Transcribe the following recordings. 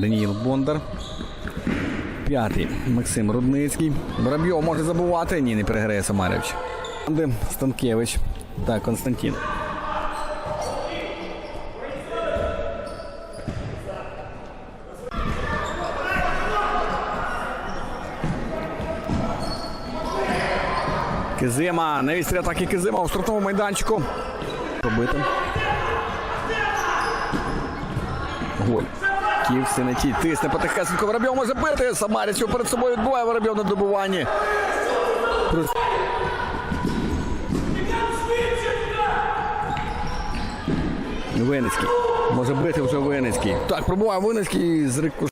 Даніїл Бондар. П'ятий Максим Рудницький. Воробйов може забувати. Ні, не переграє Самаревич. Станкевич та Константин. Кизима. На вістрі атаки Кизима у штрафному майданчику. Пробити. Голь. Київ Синатій тисне потихесенько. Воробйов може бити. Самаріць його перед собою відбуває Воробйов на добуванні. Винницький. Може бити вже Винницький. Так, пробуває Винницький з рику.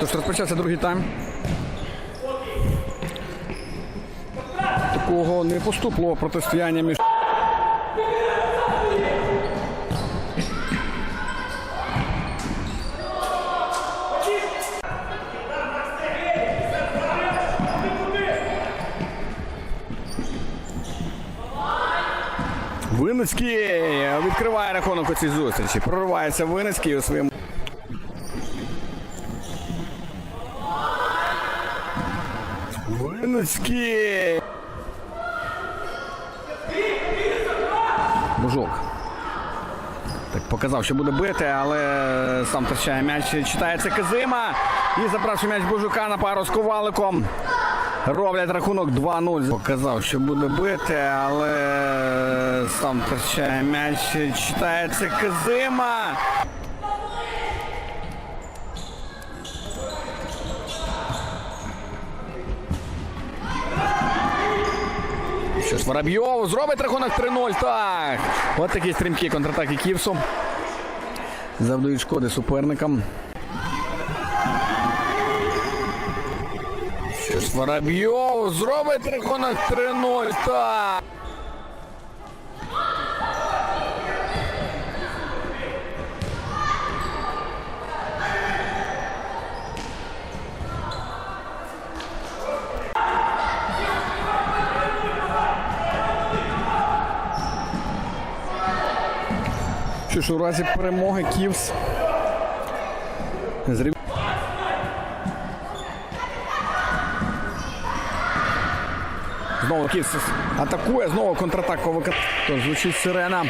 Тож розпочався другий тайм. Такого непоступливого протистояння між. Винницький відкриває рахунок у цій зустрічі. Проривається Винницький у своєму. Винницький. Бужок. Так показав, що буде бити, але сам втрачає м'яч. Читається Кизима. І запрашує м'яч Бужука на пару з Коваликом. Роблять рахунок 2-0. Показав, що буде бити, але сам втрачає м'яч. Читається Кизима. Воробйов зробить рахунок 3-0. Так. От такі стрімкі контратаки Ківсу. Завдають шкоди суперникам. Воробйов зробить рахунок 3-0. Так. Що ж, у разі перемоги Ківс. Зрів... Знову Ківс атакує, знову контратаку викат... Звучить сирена.